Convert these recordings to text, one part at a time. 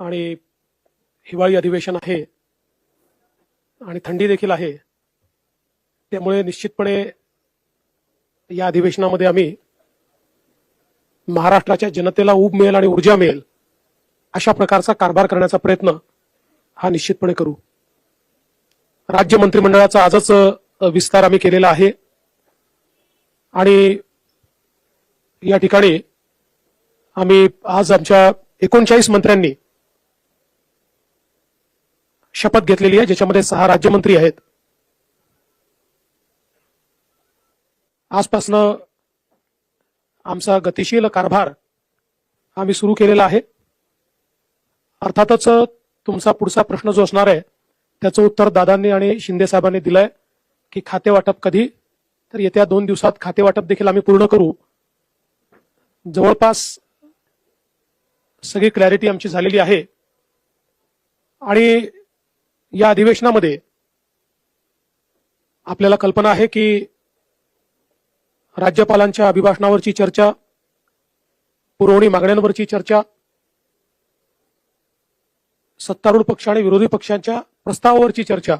आणि हिवाळी अधिवेशन आहे आणि थंडी देखील आहे त्यामुळे निश्चितपणे या अधिवेशनामध्ये आम्ही महाराष्ट्राच्या जनतेला ऊब मिळेल आणि ऊर्जा मिळेल अशा प्रकारचा कारभार करण्याचा प्रयत्न हा निश्चितपणे करू. राज्य मंत्रिमंडळाचा आजच विस्तार आम्ही केलेला आहे आणि या ठिकाणी आम्ही आज आमच्या एकोणचाळीस मंत्र्यांनी शपथ घेतलेली आहे ज्याच्यामध्ये सहा राज्यमंत्री आहेत. आजपासनं आमचा गतिशील कारभार आम्ही सुरू केलेला आहे. अर्थातच तुमचा पुढचा प्रश्न जो असणार आहे त्याचं उत्तर दादांनी आणि शिंदे साहेबांनी दिलंय की खाते वाटप कधी? तर येत्या दोन दिवसात खाते वाटप देखील आम्ही पूर्ण करू. जवळपास सगळी क्लॅरिटी आमची झालेली आहे. आणि या अधिवेशनामध्ये आपल्याला कल्पना आहे की राज्यपालांच्या अभिभाषणावरची चर्चा पुरवणी मागण्यांवरची चर्चा सत्तारूढ पक्ष आणि विरोधी पक्षांच्या प्रस्तावावरची चर्चा.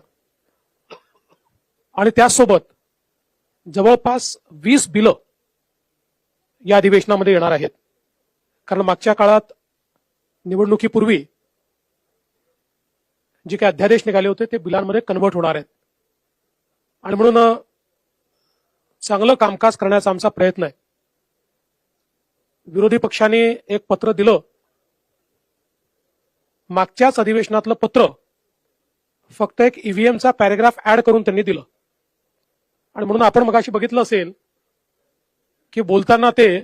आणि त्याचसोबत जवळपास वीस बिलं या अधिवेशनामध्ये येणार आहेत. कारण मागच्या काळात निवडणुकीपूर्वी जे काही अध्यादेश निघाले होते ते बिलांमध्ये कन्व्हर्ट होणार आहेत. आणि म्हणून चांगलं कामकाज करण्याचा आमचा प्रयत्न आहे. विरोधी पक्षाने एक पत्र दिलं. मागच्याच अधिवेशनातलं पत्र फक्त एक ईव्हीएमचा पॅरेग्राफ ऍड करून त्यांनी दिलं. आणि म्हणून आपण मगाशी बघितलं असेल की बोलताना ते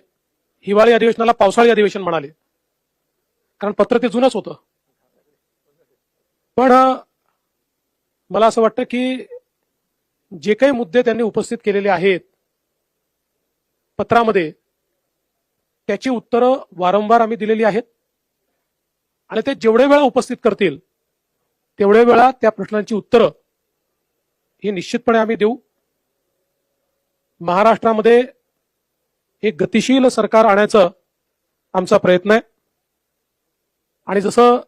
हिवाळी अधिवेशनाला पावसाळी अधिवेशन म्हणाले. कारण पत्र ते जुनच होतं. पण मला असं वाटतं की जे काही मुद्दे त्यांनी उपस्थित केलेले आहेत पत्रामध्ये त्याची उत्तरं वारंवार आम्ही दिलेली आहेत. आणि ते जेवढे वेळा उपस्थित करतील तेवढे वेळा त्या प्रश्नांची उत्तरं ही निश्चितपणे आम्ही देऊ. महाराष्ट्रामध्ये एक गतिशील सरकार आणायचं आमचा प्रयत्न आहे. आणि जसं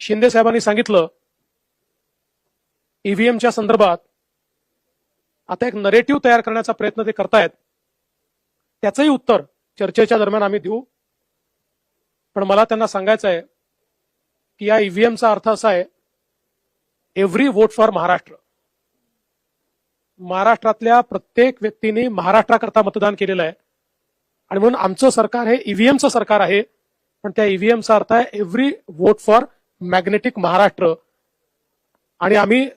शिंदे साहेबांनी सांगितलं ईव्हीएमच्या संदर्भात आता एक नरेटिव्ह तयार करण्याचा प्रयत्न ते करतायत. त्याचंही उत्तर चर्चेच्या दरम्यान आम्ही देऊ. पण मला त्यांना सांगायचं आहे की या ईव्हीएमचा अर्थ असा आहे एव्हरी वोट फॉर महाराष्ट्र. महाराष्ट्रातल्या प्रत्येक व्यक्तीने महाराष्ट्राकरता मतदान केलेलं आहे. आणि म्हणून आमचं सरकार हे ईव्हीएमचं सरकार आहे पण त्या ईव्हीएमचा अर्थ आहे every vote for magnetic Maharashtra आणि आम्ही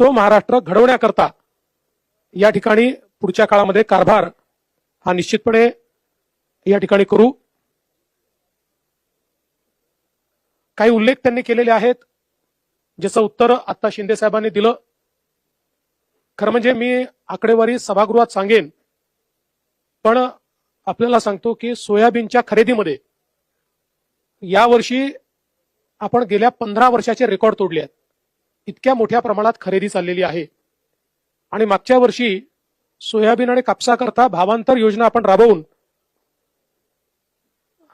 तो महाराष्ट्र घडवण्याकरता या ठिकाणी पुढच्या काळामध्ये कारभार हा निश्चितपणे या ठिकाणी करू. काही उल्लेख त्यांनी केलेले आहेत ज्याचं उत्तर आता शिंदे साहेबांनी दिलं. खरं म्हणजे मी आकडेवारी सभागृहात सांगेन पण आपल्याला सांगतो की सोयाबीनच्या खरेदीमध्ये यावर्षी आपण गेल्या पंधरा वर्षाचे रेकॉर्ड तोडले आहेत. इतक्या मोठ्या प्रमाणात खरेदी चाललेली आहे. आणि मागच्या वर्षी सोयाबीन आणि कापसाकरता भावांतर योजना आपण राबवून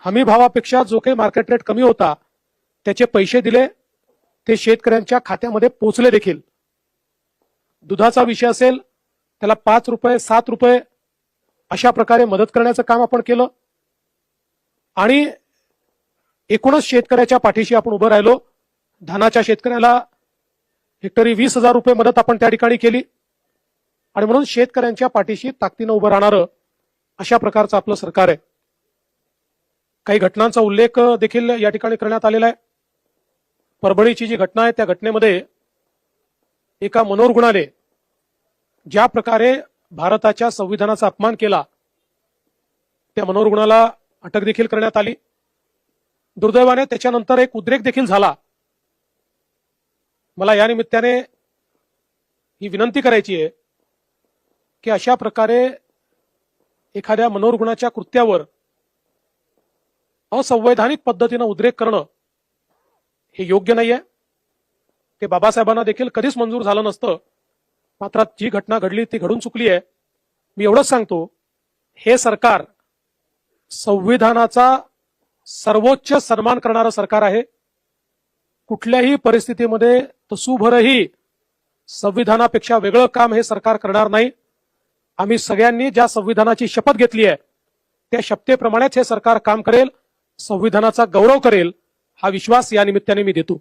हमी भावापेक्षा जो काही मार्केट रेट कमी होता त्याचे पैसे दिले ते शेतकऱ्यांच्या खात्यामध्ये पोचले देखील. दुधाचा विषय असेल त्याला पाच रुपये सात रुपये अशा प्रकारे मदत करण्याचं काम आपण केलं. आणि एकूणच शेतकऱ्याच्या पाठीशी आपण उभं राहिलो. धानाच्या शेतकऱ्याला हेक्टरी वीस हजार रुपये मदत आपण त्या ठिकाणी केली. आणि म्हणून शेतकऱ्यांच्या पाठीशी ताकदीनं उभं राहणारं अशा प्रकारचं आपलं सरकार आहे. काही घटनांचा उल्लेख देखील या ठिकाणी करण्यात आलेला आहे. परभणीची जी घटना आहे त्या घटनेमध्ये एका मनोरुग्णाने ज्या प्रकारे भारताच्या संविधानाचा अपमान केला त्या मनोरुग्णाला अटक देखील करण्यात आली. दुर्दैवाने त्याच्यानंतर एक उद्रेक देखील झाला. मला या निमित्ताने ही विनंती करायची आहे की अशा प्रकारे एखाद्या मनोरुग्णाच्या कृत्यावर असंवैधानिक पद्धतीनं उद्रेक करणं हे योग्य नाहीये. ते बाबासाहेबांना देखील कधीच मंजूर झालं नसतं. मात्र जी घटना घडली ती घडून चुकली आहे. मी एवढंच सांगतो हे सरकार संविधानाचा सर्वोच्च सन्मान करणारं सरकार आहे. कुठल्याही परिस्थितीमध्ये तसूभरही संविधानापेक्षा वेगळं काम हे सरकार करणार नाही. आम्ही सगळ्यांनी ज्या संविधानाची शपथ घेतली आहे त्या शपथेप्रमाणेच हे सरकार काम करेल संविधानाचा गौरव करेल हा विश्वास या निमित्ताने मी देतो.